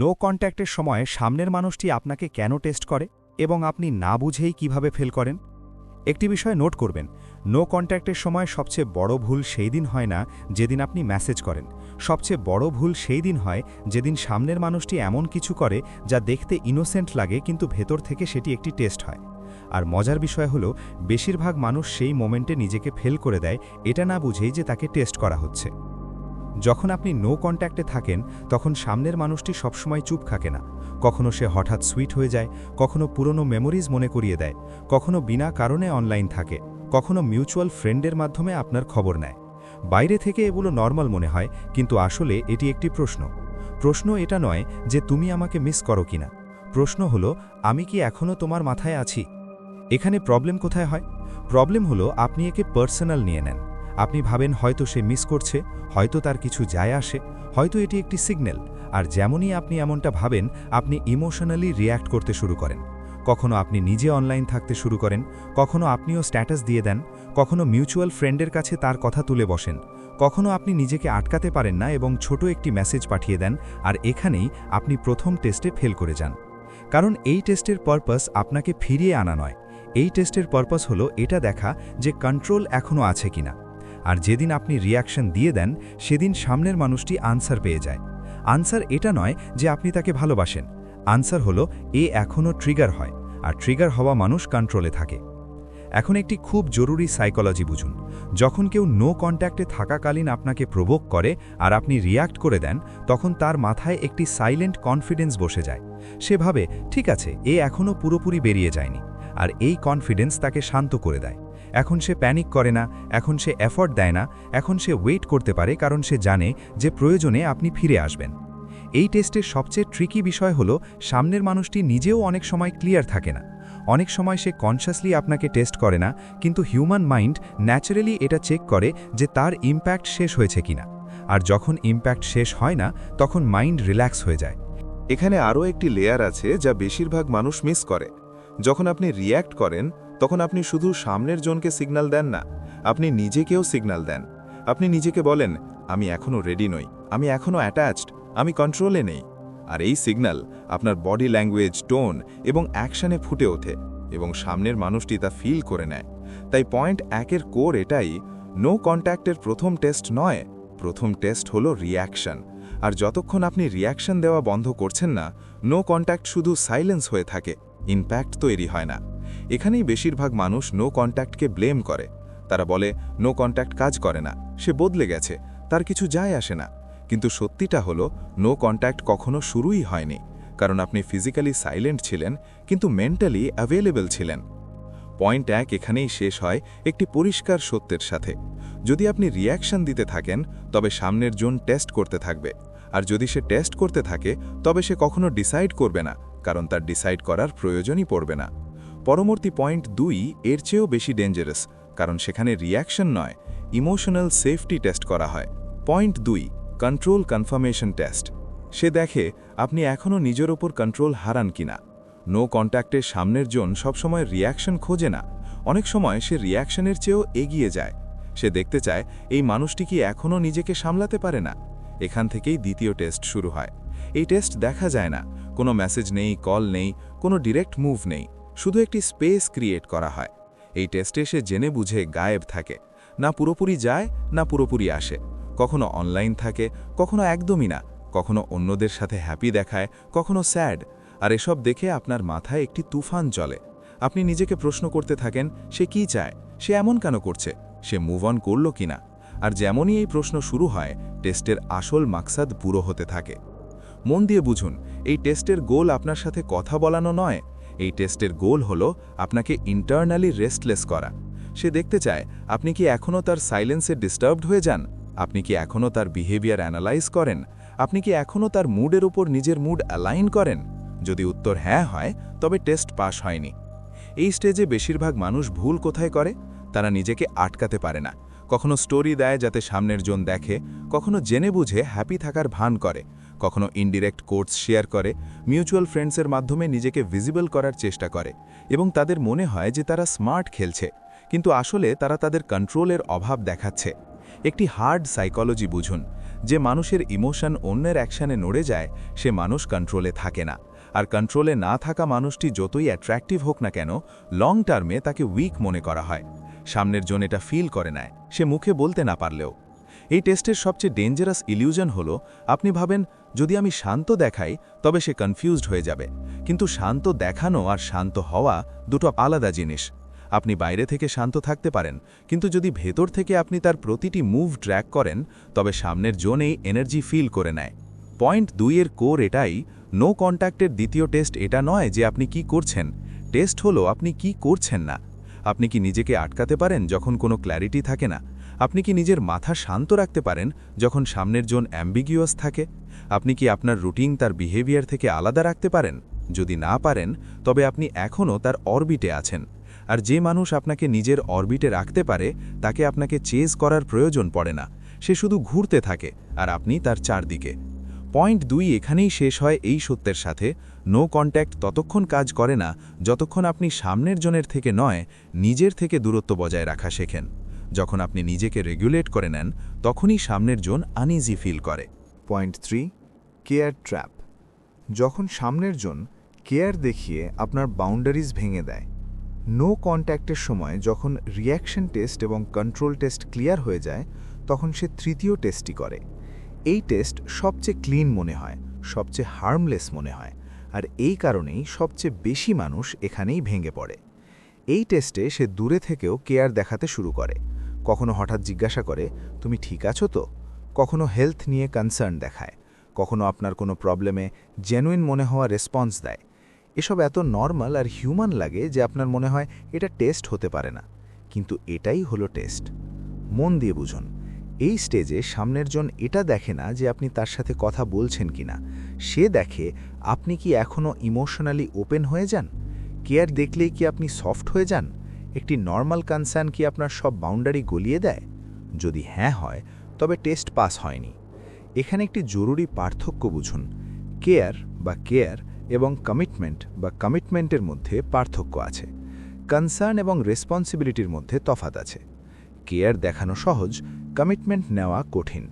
No কন্ট্যাক্টের সময় সামনের মানুষটি আপনাকে কেন টেস্ট করে এবং আপনি না বুঝেই কীভাবে ফেল করেন? একটি বিষয় নোট করবেন নো কন্ট্যাক্টের সময় সবচেয়ে বড় ভুল সেই দিন হয় না যেদিন আপনি মেসেজ করেন। সবচেয়ে বড় ভুল সেই দিন হয় যেদিন সামনের মানুষটি এমন কিছু করে যা দেখতে ইনোসেন্ট লাগে কিন্তু ভেতর থেকে সেটি একটি টেস্ট হয়। আর মজার বিষয় হলো, বেশিরভাগ মানুষ সেই মোমেন্টে নিজেকে ফেল করে দেয়, এটা না বুঝেই যে তাকে টেস্ট করা হচ্ছে। যখন আপনি নো কন্ট্যাক্টে থাকেন, তখন সামনের মানুষটি সবসময় চুপ থাকে না। কখনো সে হঠাৎ সুইট হয়ে যায়, কখনো পুরনো মেমোরিজ মনে করিয়ে দেয়, কখনো বিনা কারণে অনলাইন থাকে, কখনো মিউচুয়াল ফ্রেন্ডের মাধ্যমে আপনার খবর নেয়। বাইরে থেকে এগুলো নর্মাল মনে হয়, কিন্তু আসলে এটি একটি প্রশ্ন। প্রশ্ন এটা নয় যে তুমি আমাকে মিস করো কিনা। প্রশ্ন হলো, আমি কি এখনও তোমার মাথায় আছি? এখানে প্রবলেম কোথায় হয়? প্রবলেম হলো, আপনি একে পার্সোনাল নিয়ে নেন। আপনি ভাবেন হয়তো সে মিস করছে, হয়তো তার কিছু যায় আসে, হয়তো এটি একটি সিগন্যাল। আর যেমনই আপনি এমনটা ভাবেন, আপনি ইমোশনালি রিয়্যাক্ট করতে শুরু করেন। কখনো আপনি নিজে অনলাইন থাকতে শুরু করেন, কখনো আপনিও স্ট্যাটাস দিয়ে দেন, কখনো মিউচুয়াল ফ্রেন্ডের কাছে তার কথা তুলে বসেন, কখনো আপনি নিজেকে আটকাতে পারেন না এবং ছোট একটি মেসেজ পাঠিয়ে দেন, আর এখানেই আপনি প্রথম টেস্টে ফেল করে যান। কারণ এই টেস্টের পারপাস আপনাকে ফিরিয়ে আনা নয়। এই টেস্টের পারপাস হলো এটা দেখা যে কন্ট্রোল এখনও আছে কিনা। আর যেদিন আপনি রিয়াকশন দিয়ে দেন, সেদিন সামনের মানুষটি আনসার পেয়ে যায়। আনসার এটা নয় যে আপনি তাকে ভালোবাসেন। আনসার হলো, এ এখনও ট্রিগার হয়, আর ট্রিগার হওয়া মানুষ কন্ট্রোলে থাকে। এখন একটি খুব জরুরি সাইকোলজি বুঝুন। যখন কেউ নো কন্ট্যাক্টে থাকাকালীন আপনাকে প্রভোগ করে আর আপনি রিয়্যাক্ট করে দেন, তখন তার মাথায় একটি সাইলেন্ট কনফিডেন্স বসে যায়। সে ভাবে, ঠিক আছে, এ এখনও পুরোপুরি বেরিয়ে যায়নি। আর এই কনফিডেন্স তাকে শান্ত করে দেয়। এখন সে প্যানিক করে না, এখন সে এফর্ট দেয় না, এখন সে ওয়েট করতে পারে কারণ সে জানে যে প্রয়োজনে আপনি ফিরে আসবেন। এই টেস্টের সবচেয়ে ট্রিকি বিষয় হলো সামনের মানুষটি নিজেও অনেক সময় ক্লিয়ার থাকে না। অনেক সময় সে কনশাসলি আপনাকে টেস্ট করে না, কিন্তু হিউম্যান মাইন্ড ন্যাচারালি এটা চেক করে যে তার ইম্প্যাক্ট শেষ হয়েছে কিনা। আর যখন ইম্প্যাক্ট শেষ হয় না, তখন মাইন্ড রিল্যাক্স হয়ে যায়। এখানে আরও একটি লেয়ার আছে যা বেশিরভাগ মানুষ মিস করে। যখন আপনি রিয়্যাক্ট করেন তখন আপনি শুধু সামনের জনকে সিগন্যাল দেন না, আপনি নিজেকেও সিগন্যাল দেন। আপনি নিজেকে বলেন, আমি এখনও রেডি নই, আমি এখনও অ্যাটাচড আমি কন্ট্রোলে নেই। আর এই সিগন্যাল আপনার বডি ল্যাঙ্গুয়েজ টোন এবং অ্যাকশানে ফুটে ওঠে এবং সামনের মানুষটি তা ফিল করে নেয়। তাই পয়েন্ট একের কোর এটাই নো কন্ট্যাক্টের প্রথম টেস্ট নয়, প্রথম টেস্ট হলো রিয়াকশন আর যতক্ষণ আপনি রিয়াকশন দেওয়া বন্ধ করছেন না নো কন্ট্যাক্ট শুধু সাইলেন্স হয়ে থাকে ইম্প্যাক্ট তৈরি হয় না। এখানেই বেশিরভাগ মানুষ নো কন্ট্যাক্টকে ব্লেম করে। তারা বলে নো কন্ট্যাক্ট কাজ করে না। সে বদলে গেছে। তার কিছু যায় আসে না। কিন্তু সত্যিটা হলো নো কন্ট্যাক্ট কখনো শুরুই হয়নি। কারণ আপনি ফিজিক্যালি সাইলেন্ট ছিলেন, কিন্তু মেন্টালি অ্যাভেলেবল ছিলেন। পয়েন্ট এক এখানেই শেষ হয় একটি পরিষ্কার সত্যের সাথে। যদি আপনি রিয়াকশন দিতে থাকেন, তবে সামনের জন টেস্ট করতে থাকবে। আর যদি সে টেস্ট করতে থাকে, তবে সে কখনো ডিসাইড করবে না, কারণ তার ডিসাইড করার প্রয়োজনই পড়বে না। পরবর্তী পয়েন্ট দুই এর চেয়েও বেশি ডেঞ্জারাস কারণ সেখানে রিয়াকশন নয় ইমোশনাল সেফটি টেস্ট করা হয়। পয়েন্ট দুই কন্ট্রোল কনফার্মেশন টেস্ট সে দেখে আপনি এখনও নিজের ওপর কন্ট্রোল হারান কিনা নো। কন্ট্যাক্টের সামনের জন সবসময় রিয়াকশন খোঁজে না। অনেক সময় সে রিয়াকশনের চেয়েও এগিয়ে যায়। সে দেখতে চায়, এই মানুষটি কি এখনও নিজেকে সামলাতে পারে না? এখান থেকেই দ্বিতীয় টেস্ট শুরু হয়। এই টেস্ট দেখা যায় না। কোনো মেসেজ নেই কল নেই, কোনো ডিরেক্ট মুভ নেই। শুধু একটি স্পেস ক্রিয়েট করা হয়। এই টেস্টে সে জেনে বুঝে গায়েব থাকে। না পুরোপুরি যায়, না পুরোপুরি আসে। কখনো অনলাইন থাকে, কখনো একদমই না। কখনো অন্যদের সাথে হ্যাপি দেখায়, কখনো স্যাড। আর এসব দেখে আপনার মাথায় একটি তুফান চলে। আপনি নিজেকে প্রশ্ন করতে থাকেন, সে কি চায়? সে এমন কেন করছে? সে মুভ অন করল কিনা আর যেমনই এই প্রশ্ন শুরু হয়, টেস্টের আসল মাকসাদ পুরো হতে থাকে। মন দিয়ে বুঝুন, এই টেস্টের গোল আপনার সাথে কথা বলানো নয় এই টেস্টের গোল হলো আপনাকে ইন্টারনালি রেস্টলেস করা। সে দেখতে চায়, আপনি কি এখনও তার সাইলেন্সে ডিস্টার্বড হয়ে যান? আপনি কি এখনও তার বিহেভিয়ার অ্যানালাইজ করেন? আপনি কি এখনও তার মুডের উপর নিজের মুড অ্যালাইন করেন? যদি উত্তর হ্যাঁ হয়, তবে টেস্ট পাস হয়নি। এই স্টেজে বেশিরভাগ মানুষ ভুল কোথায় করে? তারা নিজেকে আটকাতে পারে না। কখনো স্টোরি দেয় যাতে সামনের জন দেখে, কখনো জেনে বুঝে হ্যাপি থাকার ভান করে। কখনো ইনডিরেক্ট কোর্স শেয়ার করে মিউচুয়াল ফ্রেন্ডসের মাধ্যমে নিজেকে ভিজিবল করার চেষ্টা করে এবং তাদের মনে হয় যে তারা স্মার্ট খেলছে, কিন্তু আসলে তারা তাদের কন্ট্রোলের অভাব দেখাচ্ছে। একটি হার্ড সাইকোলজি বুঝুন, যে মানুষের ইমোশন অন্যের অ্যাকশানে নড়ে যায়, সে মানুষ কন্ট্রোলে থাকে না। আর কন্ট্রোলে না থাকা মানুষটি যতই অ্যাট্রাক্টিভ হোক না কেন লং টার্মে তাকে উইক মনে করা হয়। সামনের জন এটা ফিল করে নেয়, সে মুখে বলতে না পারলেও। এই টেস্টের সবচেয়ে ডেঞ্জারাস ইলিউশন হল, আপনি ভাবেন যদি আমি শান্ত দেখাই, তবে সে কনফিউজড হয়ে যাবে। কিন্তু শান্ত দেখানো আর শান্ত হওয়া দুটো আলাদা জিনিস। আপনি বাইরে থেকে শান্ত থাকতে পারেন, কিন্তু যদি ভেতর থেকে আপনি তার প্রতিটি মুভ ট্র্যাক করেন, তবে সামনের জোনেই এনার্জি ফিল করে নেয়। পয়েন্ট দুইয়ের কোর এটাই নো কন্ট্যাক্টের দ্বিতীয় টেস্ট এটা নয় যে আপনি কি করছেন। টেস্ট হলো আপনি কি করছেন না। আপনি কি নিজেকে আটকাতে পারেন যখন কোনো ক্ল্যারিটি থাকে না? আপনি কি নিজের মাথা শান্ত রাখতে পারেন যখন সামনের জন অ্যাম্বিগিউয়াস থাকে? আপনি কি আপনার রুটিন তার বিহেভিয়ার থেকে আলাদা রাখতে পারেন? যদি না পারেন, তবে আপনি এখনও তার অরবিটে আছেন। আর যে মানুষ আপনাকে নিজের অরবিটে রাখতে পারে, তাকে আপনাকে চেজ করার প্রয়োজন পড়ে না। সে শুধু ঘুরতে থাকে, আর আপনি তার চারদিকে। পয়েন্ট দুই এখানেই শেষ হয় এই সত্যের সাথে। নো কন্ট্যাক্ট ততক্ষণ কাজ করে না, যতক্ষণ আপনি সামনের জনের থেকে নয়, নিজের থেকে দূরত্ব বজায় রাখা শেখেন। যখন আপনি নিজেকে রেগুলেট করে নেন, তখনই সামনের জন আনইজি ফিল করে। পয়েন্ট থ্রি কেয়ার ট্র্যাপ যখন সামনের জন কেয়ার দেখিয়ে আপনার বাউন্ডারিজ ভেঙে দেয়। নো কন্ট্যাক্টের সময় যখন রিয়াকশন টেস্ট এবং কন্ট্রোল টেস্ট ক্লিয়ার হয়ে যায়, তখন সে তৃতীয় টেস্টই করে। এই টেস্ট সবচেয়ে ক্লিন মনে হয়, সবচেয়ে হার্মলেস মনে হয়, আর এই কারণেই সবচেয়ে বেশি মানুষ এখানেই ভেঙে পড়ে। এই টেস্টে সে দূরে থেকেও কেয়ার দেখাতে শুরু করে। কখনো হঠাৎ জিজ্ঞাসা করে, তুমি ঠিক আছো তো? কখনো হেলথ নিয়ে কনসার্ন দেখায়। কখনো আপনার কোনো প্রবলেমে জেনুইন মনে হওয়া রেসপন্স দেয়। এসব এত নর্মাল আর হিউম্যান লাগে যে আপনার মনে হয় এটা টেস্ট হতে পারে না। কিন্তু এটাই হলো টেস্ট মন দিয়ে বুঝুন, এই স্টেজে সামনের জন এটা দেখে না যে আপনি তার সাথে কথা বলছেন কিনা সে দেখে আপনি কি এখনও ইমোশনালি ওপেন হয়ে যান? কেয়ার দেখলেই কি আপনি সফট হয়ে যান? একটি নর্মাল কনসার্ন কি আপনার সব বাউন্ডারি গলিয়ে দেয়? যদি হ্যাঁ হয়, তবে টেস্ট পাস হয়নি। এখানে একটি জরুরি পার্থক্য বুঝুন। কেয়ার বা কেয়ার এবং কমিটমেন্ট বা কমিটমেন্টের মধ্যে পার্থক্য আছে। কনসার্ন এবং রেসপন্সিবিলিটির মধ্যে তফাত আছে। কেয়ার দেখানো সহজ, কমিটমেন্ট নেওয়া কঠিন।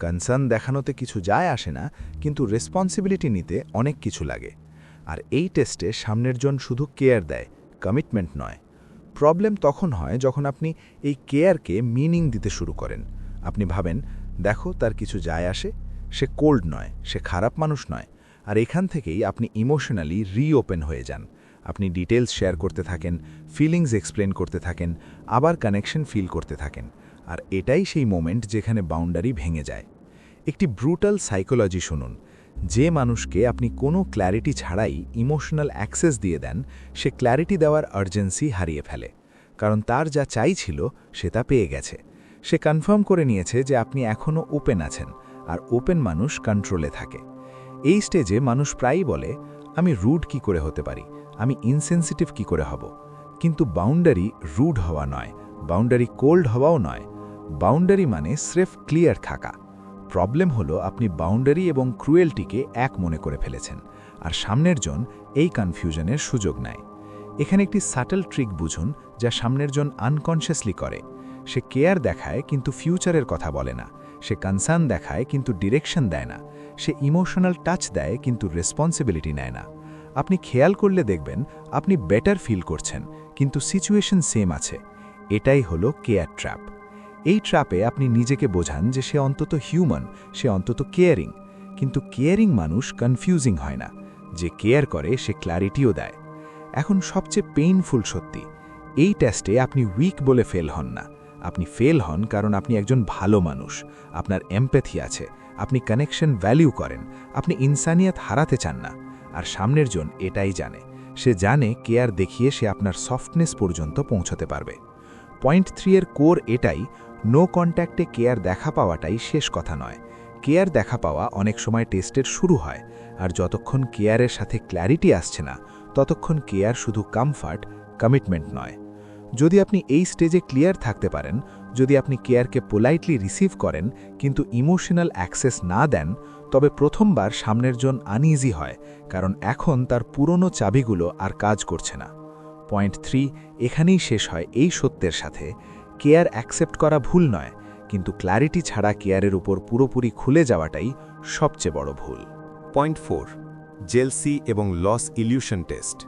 কনসার্ন দেখানোতে কিছু যায় আসে না, কিন্তু রেসপন্সিবিলিটি নিতে অনেক কিছু লাগে। আর এই টেস্টে সামনের জন শুধু কেয়ার দেয়, কমিটমেন্ট নয়। প্রবলেম তখন হয় যখন আপনি এই কেয়ারকে মিনিং দিতে শুরু করেন। আপনি ভাবেন দেখো তার কিছু যায় আসে, সে কোল্ড নয়, সে খারাপ মানুষ নয়। আর এখান থেকেই আপনি ইমোশনালি রিওপেন হয়ে যান। আপনি ডিটেলস শেয়ার করতে থাকেন ফিলিংস এক্সপ্লেন করতে থাকেন, আবার কানেকশন ফিল করতে থাকেন। আর এটাই সেই মোমেন্ট যেখানে বাউন্ডারি ভেঙে যায়। একটি ব্রুটাল সাইকোলজি শুনুন। যে মানুষকে আপনি কোনো ক্ল্যারিটি ছাড়াই ইমোশনাল অ্যাক্সেস দিয়ে দেন, সে ক্ল্যারিটি দেওয়ার আর্জেন্সি হারিয়ে ফেলে। কারণ তার যা চাই ছিল সে তা পেয়ে গেছে। সে কনফার্ম করে নিয়েছে যে আপনি এখনও ওপেন আছেন আর ওপেন মানুষ কন্ট্রোলে থাকে। এই স্টেজে মানুষ প্রায়ই বলে, আমি রুড কি করে হতে পারি? আমি ইনসেন্সিটিভ কি করে হব? কিন্তু বাউন্ডারি রুড হওয়া নয়, বাউন্ডারি কোল্ড হওয়াও নয়। বাউন্ডারি মানে স্রেফ ক্লিয়ার থাকা। প্রবলেম হলো আপনি বাউন্ডারি এবং ক্রুয়েলটিকে এক মনে করে ফেলেছেন আর সামনের জন এই কনফিউশনের সুযোগ নেয়। এখানে একটি সাটল ট্রিক বুঝুন যা সামনের জন আনকনশিয়াসলি করে। সে কেয়ার দেখায় কিন্তু ফিউচারের কথা বলে না। সে কনসার্ন দেখায় কিন্তু ডিরেকশন দেয় না। সে ইমোশনাল টাচ দেয় কিন্তু রেসপন্সিবিলিটি নেয় না। আপনি খেয়াল করলে দেখবেন, আপনি বেটার ফিল করছেন, কিন্তু সিচুয়েশন সেম আছে। এটাই হলো কেয়ার ট্র্যাপ। এই ট্র্যাপে আপনি নিজেকে বোঝান যে সে অন্তত হিউম্যান, সে অন্তত কেয়ারিং। কিন্তু কেয়ারিং মানুষ কনফিউজিং হয় না। যে কেয়ার করে, সে ক্ল্যারিটিও দেয়। এখন সবচেয়ে পেইনফুল সত্যি, এই টেস্টে আপনি উইক বলে ফেল হন না। আপনি ফেল হন কারণ আপনি একজন ভালো মানুষ, আপনার এমপ্যাথি আছে, আপনি কানেকশন ভ্যালিউ করেন, আপনি ইনসানিয়াত হারাতে চান না। আর সামনের জন এটাই জানে, সে জানে কেয়ার দেখিয়ে সে আপনার সফটনেস পর্যন্ত পৌঁছতে পারবে। পয়েন্ট থ্রি এর কোর এটাই নো কন্ট্যাক্টে কেয়ার দেখা পাওয়াটাই শেষ কথা নয়। কেয়ার দেখা পাওয়া অনেক সময় টেস্টের শুরু হয়, আর যতক্ষণ কেয়ারের সাথে ক্ল্যারিটি আসছে না, ততক্ষণ কেয়ার শুধু কমফর্ট কমিটমেন্ট নয়। যদি আপনি এই স্টেজে ক্লিয়ার থাকতে পারেন, যদি আপনি কেয়ারকে পোলাইটলি রিসিভ করেন, কিন্তু ইমোশনাল অ্যাক্সেস না দেন, তবে প্রথমবার সামনের জন আনইজি হয়, কারণ এখন তার পুরনো চাবিগুলো আর কাজ করছে না। পয়েন্ট থ্রি এখানেই শেষ হয় এই সত্যের সাথে। কেয়ার অ্যাকসেপ্ট করা ভুল নয়, কিন্তু ক্ল্যারিটি ছাড়া কেয়ারের উপর পুরোপুরি খুলে যাওয়াটাই সবচেয়ে বড় ভুল। পয়েন্ট ফোর জেলসি এবং লস ইলিউশন টেস্ট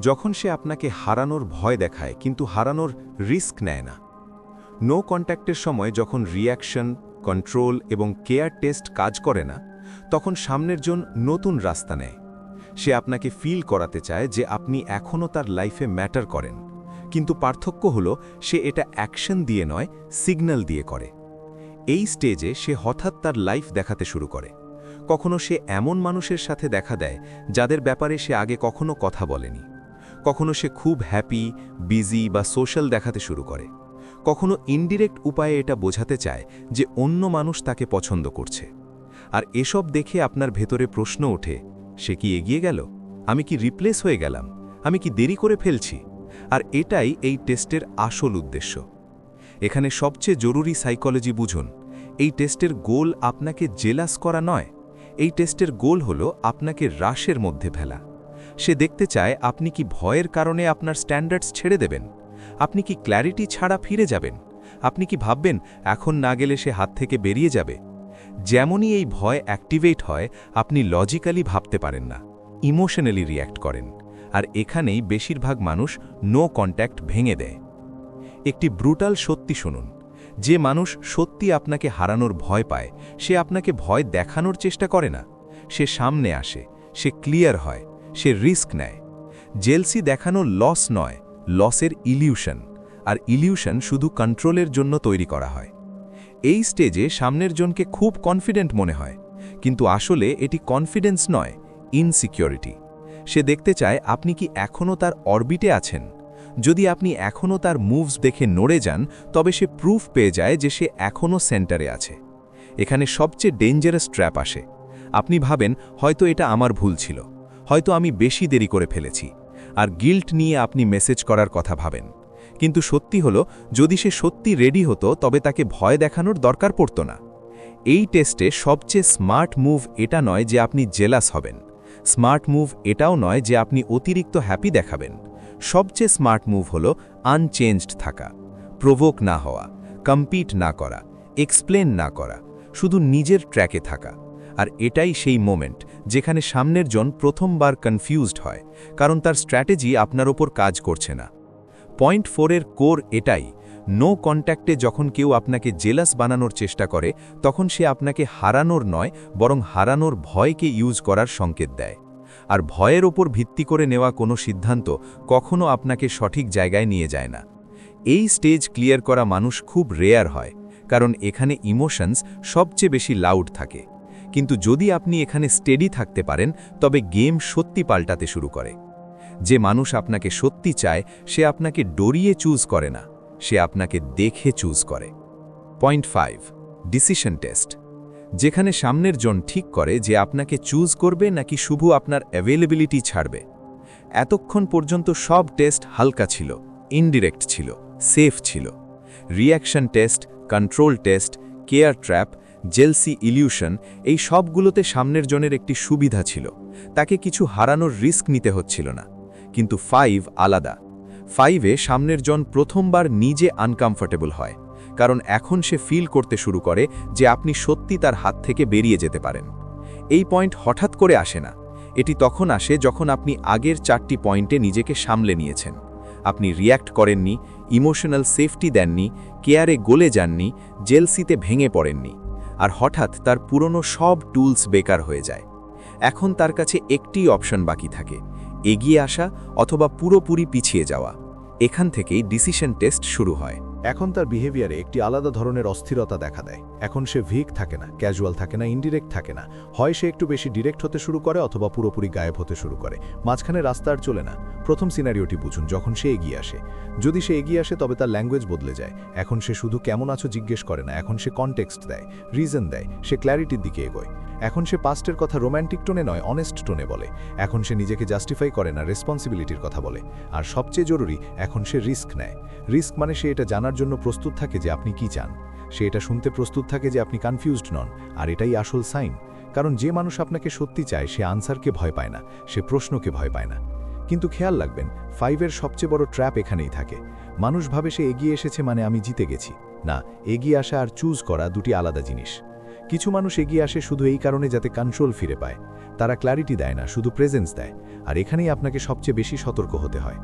যখন সে আপনাকে হারানোর ভয় দেখায়, কিন্তু হারানোর রিস্ক নেয় না। নো কন্ট্যাক্টের সময় যখন রিয়াকশন কন্ট্রোল এবং কেয়ার টেস্ট কাজ করে না, তখন সামনের জন নতুন রাস্তা নেয়। সে আপনাকে ফিল করাতে চায় যে আপনি এখনও তার লাইফে ম্যাটার করেন। কিন্তু পার্থক্য হল, সে এটা অ্যাকশন দিয়ে নয় সিগন্যাল দিয়ে করে। এই স্টেজে সে হঠাৎ তার লাইফ দেখাতে শুরু করে। কখনো সে এমন মানুষের সাথে দেখা দেয়, যাদের ব্যাপারে সে আগে কখনো কথা বলেনি। কখনো সে খুব হ্যাপি বিজি বা সোশ্যাল দেখাতে শুরু করে। কখনো ইনডিরেক্ট উপায়ে এটা বোঝাতে চায় যে অন্য মানুষ তাকে পছন্দ করছে। আর এসব দেখে আপনার ভেতরে প্রশ্ন ওঠে, সে কি এগিয়ে গেল? আমি কি রিপ্লেস হয়ে গেলাম? আমি কি দেরি করে ফেলছি? আর এটাই এই টেস্টের আসল উদ্দেশ্য। এখানে সবচেয়ে জরুরি সাইকোলজি বুঝুন, এই টেস্টের গোল আপনাকে জেলাস করা নয়, এই টেস্টের গোল হল আপনাকে হ্রাসের মধ্যে ফেলা। সে দেখতে চায় আপনি কি ভয়ের কারণে আপনার স্ট্যান্ডার্ডস ছেড়ে দেবেন? আপনি কি ক্ল্যারিটি ছাড়া ফিরে যাবেন? আপনি কি ভাববেন, এখন না গেলে সে হাত থেকে বেরিয়ে যাবে? যেমনই এই ভয় অ্যাক্টিভেট হয়, আপনি লজিক্যালি ভাবতে পারেন না। ইমোশনালি রিয়্যাক্ট করেন। আর এখানেই বেশিরভাগ মানুষ নো কন্ট্যাক্ট ভেঙে দেয়। একটি ব্রুটাল সত্যি শুনুন। যে মানুষ সত্যি আপনাকে হারানোর ভয় পায়, সে আপনাকে ভয় দেখানোর চেষ্টা করে না। সে সামনে আসে, সে ক্লিয়ার হয় সে রিস্ক নেয়। জেলসি দেখানো লস নয়, লসের ইলিউশন, আর ইলিউশন শুধু কন্ট্রোলের জন্য তৈরি করা হয়। এই স্টেজে সামনের জনকে খুব কনফিডেন্ট মনে হয়, কিন্তু আসলে এটি কনফিডেন্স নয়, ইনসিকিউরিটি। সে দেখতে চায়, আপনি কি এখনও তার অরবিটে আছেন? যদি আপনি এখনও তার মুভস দেখে নড়ে যান, তবে সে প্রুফ পেয়ে যায় যে সে এখনও সেন্টারে আছে। এখানে সবচেয়ে ডেঞ্জারাস ট্র্যাপ আসে। আপনি ভাবেন, হয়তো এটা আমার ভুল ছিল। হয়তো আমি বেশি দেরি করে ফেলেছি। আর গিল্ট নিয়ে আপনি মেসেজ করার কথা ভাবেন। কিন্তু সত্যি হলো, যদি সে সত্যি রেডি হতো, তবে তাকে ভয় দেখানোর দরকার পড়ত না। এই টেস্টে সবচেয়ে স্মার্ট মুভ এটা নয় যে আপনি জেলাস হবেন। স্মার্ট মুভ এটাও নয় যে আপনি অতিরিক্ত হ্যাপি দেখাবেন। সবচেয়ে স্মার্ট মুভ হল আনচেঞ্জড থাকা, প্রভোক না হওয়া, কম্পিট না করা, এক্সপ্লেন না করা, শুধু নিজের ট্র্যাকে থাকা। আর এটাই সেই মোমেন্ট যেখানে সামনের জন প্রথমবার কনফিউজড হয়, কারণ তার স্ট্র্যাটেজি আপনার ওপর কাজ করছে না। পয়েন্ট ফোরের কোর এটাই নো কন্ট্যাক্টে যখন কেউ আপনাকে জেলাস বানানোর চেষ্টা করে, তখন সে আপনাকে হারানোর নয়, বরং হারানোর ভয়কে ইউজ করার সংকেত দেয়। আর ভয়ের ওপর ভিত্তি করে নেওয়া কোনো সিদ্ধান্ত কখনো আপনাকে সঠিক জায়গায় নিয়ে যায় না। এই স্টেজ ক্লিয়ার করা মানুষ খুব রেয়ার হয়, কারণ এখানে ইমোশনস সবচেয়ে বেশি লাউড থাকে। কিন্তু যদি আপনি এখানে স্টেডি থাকতে পারেন, তবে গেম সত্যি পাল্টাতে শুরু করে। যে মানুষ আপনাকে সত্যি চায়, সে আপনাকে ডরিয়ে চুজ করে না, সে আপনাকে দেখে চুজ করে। Point five, decision test. যেখানে সামনের জন ঠিক করে যে আপনাকে চুজ করবে নাকি শুধু আপনার অ্যাভেলেবিলিটি ছাড়বে। এতক্ষণ পর্যন্ত সব টেস্ট হালকা ছিল, ইনডিরেক্ট ছিল, সেফ ছিল। Reaction test, control test, care trap jealousy illusion এই সবগুলোতে সামনের জনের একটি সুবিধা ছিল। তাকে কিছু হারানোর রিস্ক নিতে হচ্ছিল না। কিন্তু ফাইভ আলাদা। ফাইভে সামনের জন প্রথমবার নিজে আনকমফর্টেবল হয়, কারণ এখন সে ফিল করতে শুরু করে যে আপনি সত্যি তার হাত থেকে বেরিয়ে যেতে পারেন। এই পয়েন্ট হঠাৎ করে আসে না। এটি তখন আসে যখন আপনি আগের চারটি পয়েন্টে নিজেকে সামলে নিয়েছেন। আপনি রিয়্যাক্ট করেননি, ইমোশনাল সেফটি দেননি, কেয়ারে গলে যাননি, জেলসিতে ভেঙে পড়েননি। আর হঠাৎ তার পুরনো সব টুলস বেকার হয়ে যায়। এখন তার কাছে একটি অপশন বাকি থাকে, এগিয়ে আসা অথবা পুরোপুরি পিছিয়ে যাওয়া। এখান থেকেই ডিসিশন টেস্ট শুরু হয়। এখন তার বিহেভিয়ারে একটি আলাদা ধরনের অস্থিরতা দেখা দেয়। এখন সে ভিক থাকে না ক্যাজুয়াল থাকে না ইনডিরেক্ট থাকে না। হয় সে একটু বেশি ডিরেক্ট হতে শুরু করে অথবা পুরোপুরি গায়েব হতে শুরু করে। মাঝখানে রাস্তা আর চলে না। প্রথম সিনারিওটি বুঝুন যখন সে এগিয়ে আসে। যদি সে এগিয়ে আসে, তবে তার ল্যাঙ্গুয়েজ বদলে যায়। এখন সে শুধু কেমন আছো জিজ্ঞেস করে না, এখন সে কনটেক্সট দেয় রিজন দেয়, সে ক্ল্যারিটির দিকে এগোয়। এখন সে পাস্টের কথা রোম্যান্টিক টোনে নয় অনেস্ট টোনে বলে। এখন সে নিজেকে জাস্টিফাই করে না রেসপন্সিবিলিটির কথা বলে। আর সবচেয়ে জরুরি, এখন সে রিস্ক নেয়। রিস্ক মানে সে এটা জানার জন্য প্রস্তুত থাকে যে আপনি কি চান। সে এটা শুনতে প্রস্তুত থাকে যে আপনি কনফিউজড নন, আর এটাই আসল সাইন কারণ যে মানুষ আপনাকে সত্যি চায়, সে আনসারকে ভয় পায় না, সে প্রশ্নকে ভয় পায় না। কিন্তু খেয়াল রাখবেন, ফাইভের সবচেয়ে বড় ট্র্যাপ এখানেই থাকে। মানুষ ভাবে সে এগিয়ে এসেছে মানে আমি জিতে গেছি। না, এগিয়ে আসা আর চুজ করা দুটি আলাদা জিনিস। কিছু মানুষ এগিয়ে আসে শুধু এই কারণে যাতে কন্ট্রোল ফিরে পায়। তারা ক্ল্যারিটি দেয় না, শুধু প্রেজেন্স দেয়। আর এখানেই আপনাকে সবচেয়ে বেশি সতর্ক হতে হয়।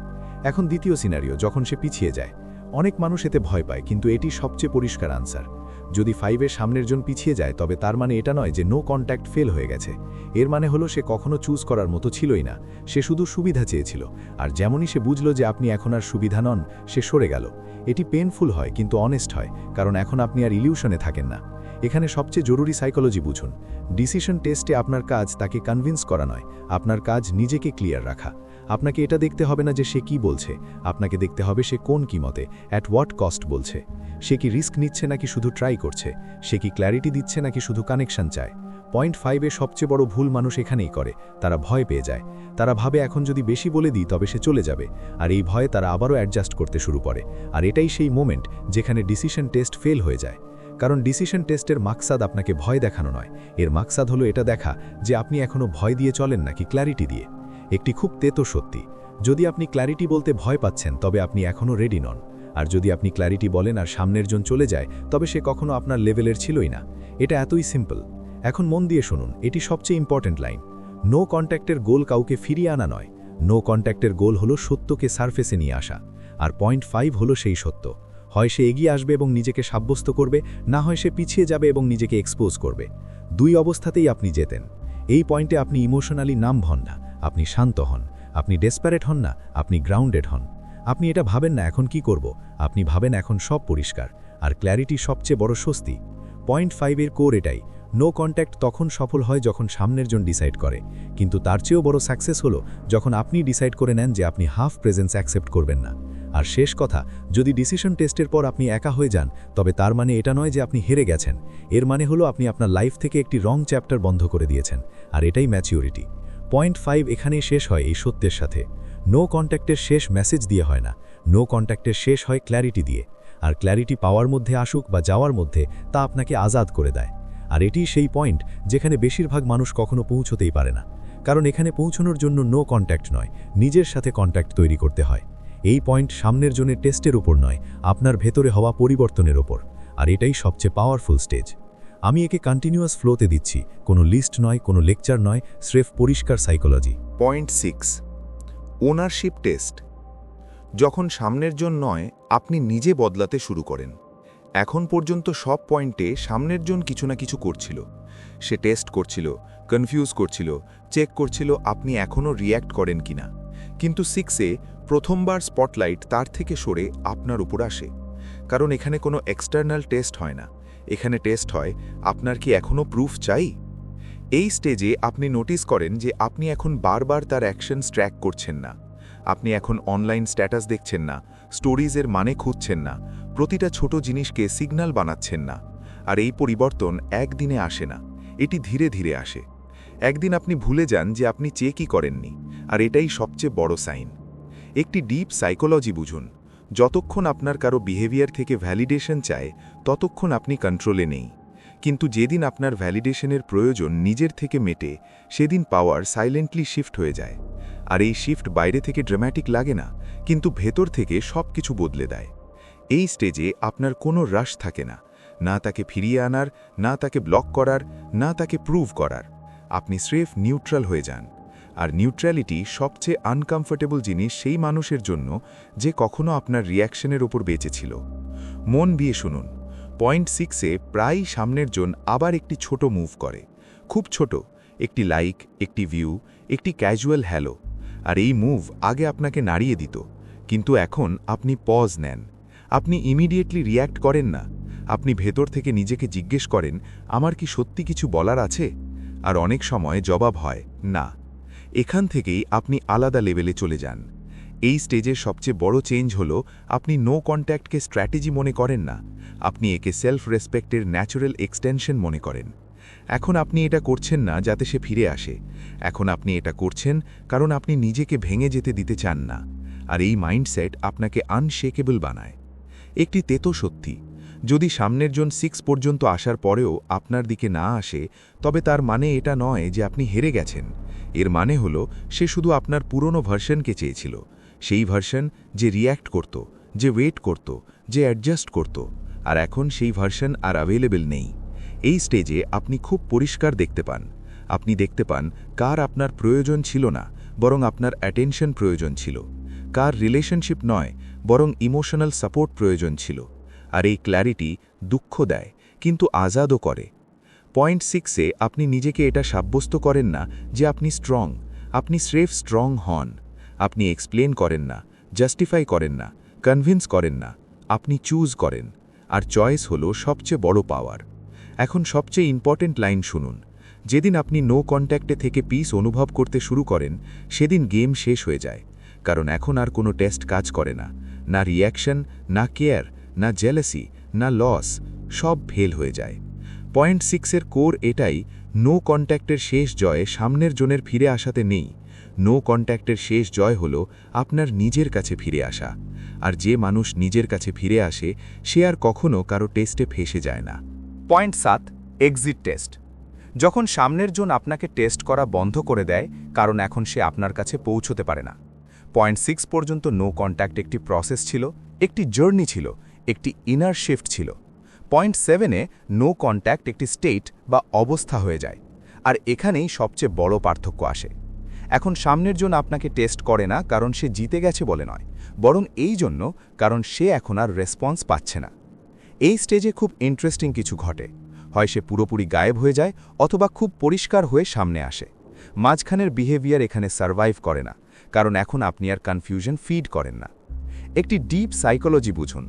এখন দ্বিতীয় সিনারিও যখন সে পিছিয়ে যায়। অনেক মানুষ এতে ভয় পায়, কিন্তু এটি সবচেয়ে পরিষ্কার আনসার যদি ফাইভের সামনের জন পিছিয়ে যায়, তবে তার মানে এটা নয় যে নো কন্ট্যাক্ট ফেল হয়ে গেছে। এর মানে হলো সে কখনো চুজ করার মতো ছিলই না। সে শুধু সুবিধা চেয়েছিল। আর যেমনই সে বুঝল যে আপনি এখন আর সুবিধা নন, সে সরে গেল। এটি পেনফুল হয়, কিন্তু অনেস্ট হয়, কারণ এখন আপনি আর ইলিউশনে থাকেন না। এখানে সবচেয়ে জরুরি সাইকোলজি বুঝুন। ডিসিশন টেস্টে আপনার কাজ তাকে কনভিন্স করা নয়। আপনার কাজ নিজেকে ক্লিয়ার রাখা। আপনাকে এটা দেখতে হবে না যে সে কি বলছে। আপনাকে দেখতে হবে সে কোন কিমতে অ্যাট হোয়াট কস্ট বলছে। সে কি রিস্ক নিচ্ছে নাকি শুধু ট্রাই করছে? সে কি ক্ল্যারিটি দিচ্ছে নাকি শুধু কানেকশন চায়? পয়েন্ট ফাইভে সবচেয়ে বড় ভুল মানুষ এখানেই করে, তারা ভয় পেয়ে যায়। তারা ভাবে এখন যদি বেশি বলে দিই তবে সে চলে যাবে। আর এই ভয়ে তারা আবারও অ্যাডজাস্ট করতে শুরু করে। আর এটাই সেই মোমেন্ট যেখানে ডিসিশন টেস্ট ফেল হয়ে যায়। কারণ ডিসিশন টেস্টের মাকসাদ আপনাকে ভয় দেখানো নয়। এর মাকসাদ হলো এটা দেখা যে আপনি এখনও ভয় দিয়ে চলেন নাকি ক্ল্যারিটি দিয়ে। একটি খুব তেতো সত্যি। যদি আপনি ক্ল্যারিটি বলতে ভয় পাচ্ছেন, তবে আপনি এখনও রেডি নন। আর যদি আপনি ক্ল্যারিটি বলেন আর সামনের জন চলে যায়, তবে সে কখনো আপনার লেভেলের ছিলই না। এটা এতই সিম্পল এখন মন দিয়ে শুনুন, এটি সবচেয়ে ইম্পর্ট্যান্ট লাইন নো কন্ট্যাক্টের গোল কাউকে ফিরিয়ে আনা নয়। নো কন্ট্যাক্টের গোল হলো সত্যকে সারফেসে নিয়ে আসা। আর পয়েন্ট ফাইভ হলো সেই সত্য। হয় সে এগিয়ে আসবে এবং নিজেকে সাব্যস্ত করবে, না হয় সে পিছিয়ে যাবে এবং নিজেকে এক্সপোজ করবে। দুই অবস্থাতেই আপনি যেতেন এই পয়েন্টে আপনি ইমোশনালি নাম হন না। আপনি শান্ত হন, আপনি ডেসপারেট হন না, আপনি গ্রাউন্ডেড হন। আপনি এটা ভাবেন না, এখন কি করব? আপনি ভাবেন এখন সব পরিষ্কার, আর ক্ল্যারিটি সবচেয়ে বড় স্বস্তি। পয়েন্ট ফাইভের কোর এটাই নো কন্ট্যাক্ট তখন সফল হয় যখন সামনের জন ডিসাইড করে। কিন্তু তার চেয়েও বড় সাকসেস হলো যখন আপনি ডিসাইড করে নেন যে আপনি হাফ প্রেজেন্স অ্যাকসেপ্ট করবেন না। আর শেষ কথা, যদি ডিসিশন টেস্টের পর আপনি একা হয়ে যান, তবে তার মানে এটা নয় যে আপনি হেরে গেছেন। এর মানে হলো আপনি আপনার লাইফ থেকে একটি রং চ্যাপ্টার বন্ধ করে দিয়েছেন, আর এটাই ম্যাচিউরিটি পয়েন্ট ফাইভ এখানেই শেষ হয় এই সত্যের সাথে। নো কন্ট্যাক্টের শেষ মেসেজ দিয়ে হয় না। নো কন্ট্যাক্টের শেষ হয় ক্ল্যারিটি দিয়ে। আর ক্ল্যারিটি পাওয়ার মধ্যে আসুক বা যাওয়ার মধ্যে, তা আপনাকে আজাদ করে দেয়। আর এটি সেই পয়েন্ট যেখানে বেশিরভাগ মানুষ কখনো পৌঁছতেই পারে না। কারণ এখানে পৌঁছানোর জন্য নো কন্ট্যাক্ট নয়, নিজের সাথে কন্ট্যাক্ট তৈরি করতে হয়। এই পয়েন্ট সামনের জনের টেস্টের উপর নয়, আপনার ভেতরে হওয়া পরিবর্তনের ওপর আর এটাই সবচেয়ে পাওয়ারফুল স্টেজ আমি একে কন্টিনিউয়াস ফ্লোতে দিচ্ছি। কোনো লিস্ট নয়, কোনো লেকচার নয়, স্রেফ পরিষ্কার psychology point six ownership test যখন সামনের জন নয়, আপনি নিজে বদলাতে শুরু করেন। এখন পর্যন্ত সব পয়েন্টে সামনের জন কিছু না কিছু করছিল। সে টেস্ট করছিল কনফিউজ করছিল চেক করছিল আপনি এখনও রিয়্যাক্ট করেন কিনা কিন্তু সিক্সে প্রথমবার স্পটলাইট তার থেকে সরে আপনার উপর আসে। কারণ এখানে কোনো এক্সটার্নাল টেস্ট হয় না। এখানে টেস্ট হয়, আপনার কি এখনও প্রুফ চাই? এই স্টেজে আপনি নোটিস করেন যে আপনি এখন বারবার তার অ্যাকশনস ট্র্যাক করছেন না। আপনি এখন অনলাইন স্ট্যাটাস দেখছেন না স্টোরিজের মানে খুঁজছেন না, প্রতিটা ছোট জিনিসকে সিগন্যাল বানাচ্ছেন না। আর এই পরিবর্তন একদিনে আসে না, এটি ধীরে ধীরে আসে। একদিন আপনি ভুলে যান যে আপনি চেকই করেননি, আর এটাই সবচেয়ে বড় সাইন। একটি ডিপ সাইকোলজি বুঝুন যতক্ষণ আপনার কারও বিহেভিয়ার থেকে ভ্যালিডেশন চায়, ততক্ষণ আপনি কন্ট্রোলে নেই। কিন্তু যেদিন আপনার ভ্যালিডেশনের প্রয়োজন নিজের থেকে মেটে, সেদিন পাওয়ার সাইলেন্টলি শিফট হয়ে যায়। আর এই শিফট বাইরে থেকে ড্রামাটিক লাগে না, কিন্তু ভেতর থেকে সব কিছু বদলে দেয়। এই স্টেজে আপনার কোনো রাশ থাকে না। না তাকে ফিরিয়ে আনার, না তাকে ব্লক করার, না তাকে প্রুভ করার। আপনি স্রেফ নিউট্রাল হয়ে যান। আর নিউট্রালিটি সবচেয়ে আনকমফোর্টেবল জিনিস সেই মানুষের জন্য যে কখনো আপনার রিয়াকশনের ওপর বেঁচেছিল মন দিয়ে শুনুন। পয়েন্ট সিক্সে প্রায় সামনের জন আবার একটি ছোট মুভ করে। খুব ছোট। একটি লাইক একটি ভিউ একটি ক্যাজুয়াল হ্যালো আর এই মুভ আগে আপনাকে নাড়িয়ে দিত। কিন্তু এখন আপনি পজ নেন। আপনি ইমিডিয়েটলি রিয়্যাক্ট করেন না। আপনি ভেতর থেকে নিজেকে জিজ্ঞেস করেন, আমার কি সত্যি কিছু বলার আছে? আর অনেক সময় জবাব হয়, না। এখান থেকেই আপনি আলাদা লেভেলে চলে যান। এই স্টেজের সবচেয়ে বড় চেঞ্জ হল, আপনি নো কন্ট্যাক্টকে স্ট্র্যাটেজি মনে করেন না। আপনি একে সেলফ রেসপেক্টের ন্যাচারাল এক্সটেনশন মনে করেন। এখন আপনি এটা করছেন না যাতে সে ফিরে আসে। এখন আপনি এটা করছেন কারণ আপনি নিজেকে ভেঙে যেতে দিতে চান না। আর এই মাইন্ডসেট আপনাকে আনশেকেবল বানায়। একটি তেতো সত্যি, যদি সামনের জন সিক্স পর্যন্ত আসার পরেও আপনার দিকে না আসে, তবে তার মানে এটা নয় যে আপনি হেরে গেছেন। এর মানে হলো, সে শুধু আপনার পুরনো ভার্সনকে চেয়েছিল। সেই ভার্সন যে রিয়্যাক্ট করত, যে ওয়েট করত, যে অ্যাডজাস্ট করত। আর এখন সেই ভার্সন আর অ্যাভেলেবেল নেই। এই স্টেজে আপনি খুব পরিষ্কার দেখতে পান। আপনি দেখতে পান কার আপনার প্রয়োজন ছিল না, বরং আপনার অ্যাটেনশন প্রয়োজন ছিল। কার রিলেশনশিপ নয়, বরং ইমোশনাল সাপোর্ট প্রয়োজন ছিল। আর এই ক্ল্যারিটি দুঃখ দেয়, কিন্তু আজাদও করে। পয়েন্ট সিক্সে আপনি নিজেকে এটা সাব্যস্ত করেন না যে আপনি স্ট্রং। আপনি স্রেফ স্ট্রং হন। আপনি এক্সপ্লেন করেন না, জাস্টিফাই করেন না, কনভিন্স করেন না, আপনি চুজ করেন। আর চয়েস হলো সবচেয়ে বড় পাওয়ার। এখন সবচেয়ে ইম্পর্টেন্ট লাইন শুনুন। যেদিন আপনি নো কন্ট্যাক্টে থেকে পিস অনুভব করতে শুরু করেন, সেদিন গেম শেষ হয়ে যায়। কারণ এখন আর কোনো টেস্ট কাজ করে না। না রিয়াকশন, না কেয়ার, না জেলাসি, না লস, সব ফেল হয়ে যায়। পয়েন্ট সিক্সের কোর এটাই নো কন্ট্যাক্টের শেষ জয়ে সামনের জনের ফিরে আসাতে নেই। নো কন্ট্যাক্টের শেষ জয় হল আপনার নিজের কাছে ফিরে আসা। আর যে মানুষ নিজের কাছে ফিরে আসে, সে আর কখনও কারও টেস্টে ফেসে যায় না। পয়েন্ট সাত এক্সিট টেস্ট যখন সামনের জন আপনাকে টেস্ট করা বন্ধ করে দেয়, কারণ এখন সে আপনার কাছে পৌঁছতে পারে না। পয়েন্ট সিক্স পর্যন্ত নো কন্ট্যাক্ট একটি প্রসেস ছিল, একটি জার্নি ছিল, একটি ইনার শিফট ছিল। পয়েন্ট সেভেনে নো কন্ট্যাক্ট একটি স্টেট বা অবস্থা হয়ে যায়, আর এখানেই সবচেয়ে বড় পার্থক্য আসে। এখন সামনের জন আপনাকে টেস্ট করে না কারণ সে জিতে গেছে বলে নয়, বরং এই জন্য কারণ সে এখন আর রেসপন্স পাচ্ছে না। এই স্টেজে খুব ইন্টারেস্টিং কিছু ঘটে। হয় সে পুরোপুরি গায়েব হয়ে যায় অথবা খুব পরিষ্কার হয়ে সামনে আসে। মাঝখানের বিহেভিয়ার এখানে সার্ভাইভ করে না, কারণ এখন আপনি আর কনফিউশন ফিড করেন না। একটি ডিপ সাইকোলজি বুঝুন।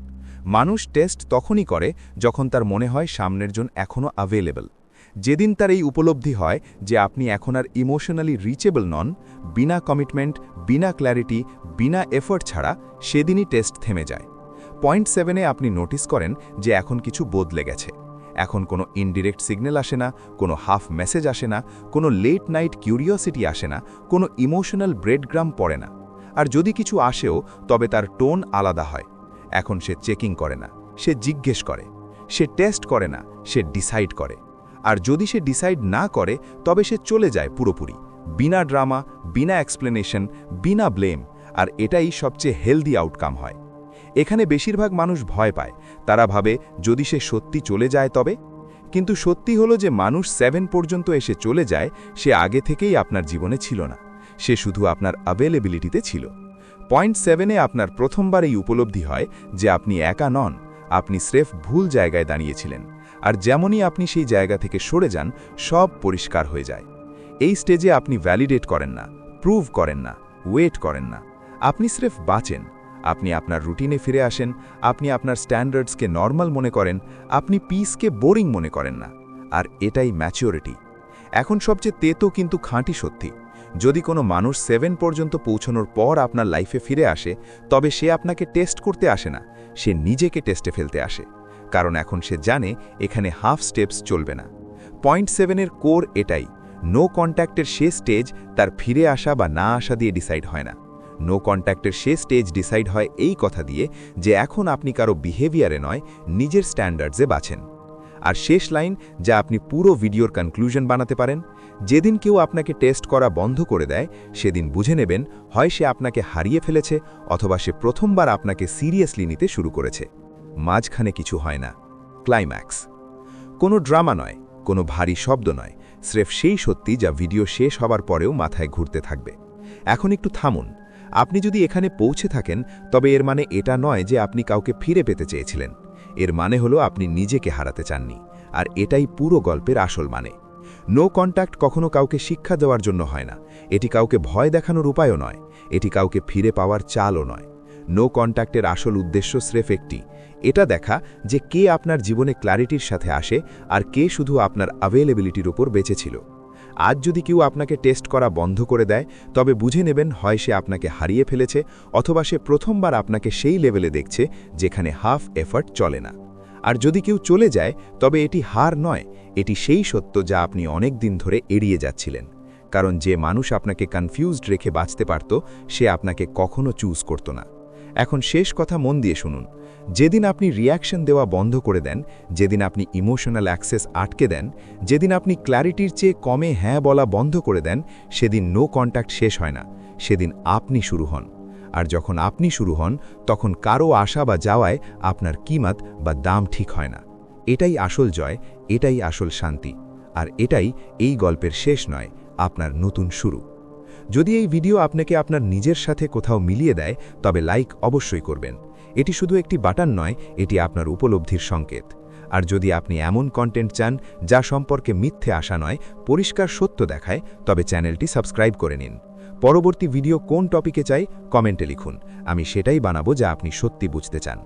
মানুষ টেস্ট তখনই করে যখন তার মনে হয় সামনের জন এখনও অ্যাভেলেবল যেদিন তার এই উপলব্ধি হয় যে আপনি এখন আর ইমোশনালি রিচেবল নন, বিনা কমিটমেন্ট বিনা ক্ল্যারিটি বিনা এফোর্ট ছাড়া সেদিনই টেস্ট থেমে যায়। পয়েন্ট সেভেনে আপনি নোটিস করেন যে এখন কিছু বদলে গেছে। এখন কোনো ইনডিরেক্ট সিগন্যাল আসে না, কোনো হাফ মেসেজ আসে না, কোনো লেট নাইট কিউরিওসিটি আসে না, কোনো ইমোশনাল ব্রেডগ্রাম পড়ে না। আর যদি কিছু আসেও, তবে তার টোন আলাদা হয়। এখন সে চেকিং করে না, সে জিজ্ঞেস করে, সে টেস্ট করে না, সে ডিসাইড করে। আর যদি সে ডিসাইড না করে, তবে সে চলে যায় পুরোপুরি, বিনা ড্রামা, বিনা এক্সপ্লেনেশন, বিনা ব্লেম, আর এটাই সবচেয়ে হেলদি আউটকাম হয়। এখানে বেশিরভাগ মানুষ ভয় পায়, তারা ভাবে যদি সে সত্যি চলে যায় তবে। কিন্তু সত্যি হলো যে মানুষ সেভেন পর্যন্ত এসে চলে যায়, সে আগে থেকেই আপনার জীবনে ছিল না, সে শুধু আপনার অ্যাভেলেবিলিটিতে ছিল। পয়েন্ট সেভেনে আপনার প্রথমবার এই উপলব্ধি হয় যে আপনি একা নন, আপনি স্রেফ ভুল জায়গায় দাঁড়িয়েছিলেন। আর যেমনই আপনি সেই জায়গা থেকে সরে যান, সব পরিষ্কার হয়ে যায়। এই স্টেজে আপনি ভ্যালিডেট করেন না প্রুভ করেন না ওয়েট করেন না। আপনি স্রেফ বাঁচেন, আপনি আপনার রুটিনে ফিরে আসেন, আপনি আপনার স্ট্যান্ডার্ডসকে নর্মাল মনে করেন, আপনি পিসকে বোরিং মনে করেন না। আর এটাই ম্যাচিওরিটি এখন সবচেয়ে তেতো কিন্তু খাঁটি সত্যি। যদি কোনো মানুষ সেভেন পর্যন্ত পৌঁছানোর পর আপনার লাইফে ফিরে আসে, তবে সে আপনাকে টেস্ট করতে আসে না, সে নিজেকে টেস্টে ফেলতে আসে। কারণ এখন সে জানে এখানে হাফ স্টেপস চলবে না। পয়েন্ট সেভেনের কোর এটাই নো কন্ট্যাক্টের শেষ স্টেজ তার ফিরে আসা বা না আসা দিয়ে ডিসাইড হয় না। নো কন্ট্যাক্টের শেষ স্টেজ ডিসাইড হয় এই কথা দিয়ে যে এখন আপনি কারও বিহেভিয়ারে নয়, নিজের স্ট্যান্ডার্ডসে বাছেন আর শেষ লাইন যা আপনি পুরো ভিডিওর কনক্লুশন বানাতে পারেন যেদিন কেউ আপনাকে টেস্ট করা বন্ধ করে দেয়, সেদিন বুঝে নেবেন হয় সে আপনাকে হারিয়ে ফেলেছে অথবা সে প্রথমবার আপনাকে সিরিয়াসলি নিতে শুরু করেছে। মাঝখানে কিছু হয় না। ক্লাইম্যাক্স। কোনো ড্রামা নয়, কোনো ভারী শব্দ নয়, স্রেফ সেই সত্যি যা ভিডিও শেষ হবার পরেও মাথায় ঘুরতে থাকবে। এখন একটু থামুন। আপনি যদি এখানে পৌঁছে থাকেন, তবে এর মানে এটা নয় যে আপনি কাউকে ফিরে পেতে চেয়েছিলেন। এর মানে হলো আপনি নিজেকে হারাতে চাননি, আর এটাই পুরো গল্পের আসল মানে। নো কন্ট্যাক্ট কখনো কাউকে শিক্ষা দেওয়ার জন্য হয় না। এটি কাউকে ভয় দেখানোর উপায়ও নয়। এটি কাউকে ফিরে পাওয়ার চালও নয়। নো কন্ট্যাক্টের আসল উদ্দেশ্য স্রেফ একটি। এটা দেখা যে কে আপনার জীবনে ক্ল্যারিটির সাথে আসে আর কে শুধু আপনার অ্যাভেলেবিলিটির উপর বেঁচেছিল আজ যদি কেউ আপনাকে টেস্ট করা বন্ধ করে দেয়, তবে বুঝে নেবেন হয় সে আপনাকে হারিয়ে ফেলেছে অথবা সে প্রথমবার আপনাকে সেই লেভেলে দেখছে যেখানে হাফ এফার্ট চলে না। আর যদি কেউ চলে যায়, তবে এটি হার নয়, এটি সেই সত্য যা আপনি অনেক দিন ধরে এড়িয়ে যাচ্ছিলেন। কারণ যে মানুষ আপনাকে কনফিউজড রেখে বাঁচতে পারত, সে আপনাকে কখনো চুজ করত না। এখন শেষ কথা মন দিয়ে শুনুন। যেদিন আপনি রিয়াকশন দেওয়া বন্ধ করে দেন, যেদিন আপনি ইমোশনাল অ্যাক্সেস আটকে দেন, যেদিন আপনি ক্ল্যারিটির চেয়ে কমে হ্যাঁ বলা বন্ধ করে দেন, সেদিন নো কন্ট্যাক্ট শেষ হয় না, সেদিন আপনি শুরু হন। আর যখন আপনি শুরু হন, তখন কারও আশা বা যাওয়ায় আপনার কিমাত বা দাম ঠিক হয় না। এটাই আসল জয়, এটাই আসল শান্তি। আর এটাই এই গল্পের শেষ নয়, আপনার নতুন শুরু। যদি এই ভিডিও আপনাকে আপনার নিজের সাথে কোথাও মিলিয়ে দেয়, তবে লাইক অবশ্যই করবেন। এটি শুধু একটি বাটন নয়, এটি আপনার উপলব্ধির সংকেত। আর যদি আপনি এমন কন্টেন্ট চান, যা সম্পর্কে মিথ্যে আশা নয়, পরিষ্কার সত্য দেখায়, তবে চ্যানেলটি সাবস্ক্রাইব করে নিন। পরবর্তী ভিডিও কোন টপিকে চাই, কমেন্টে লিখুন। আমি সেটাই বানাবো যা আপনি সত্যি বুঝতে চান।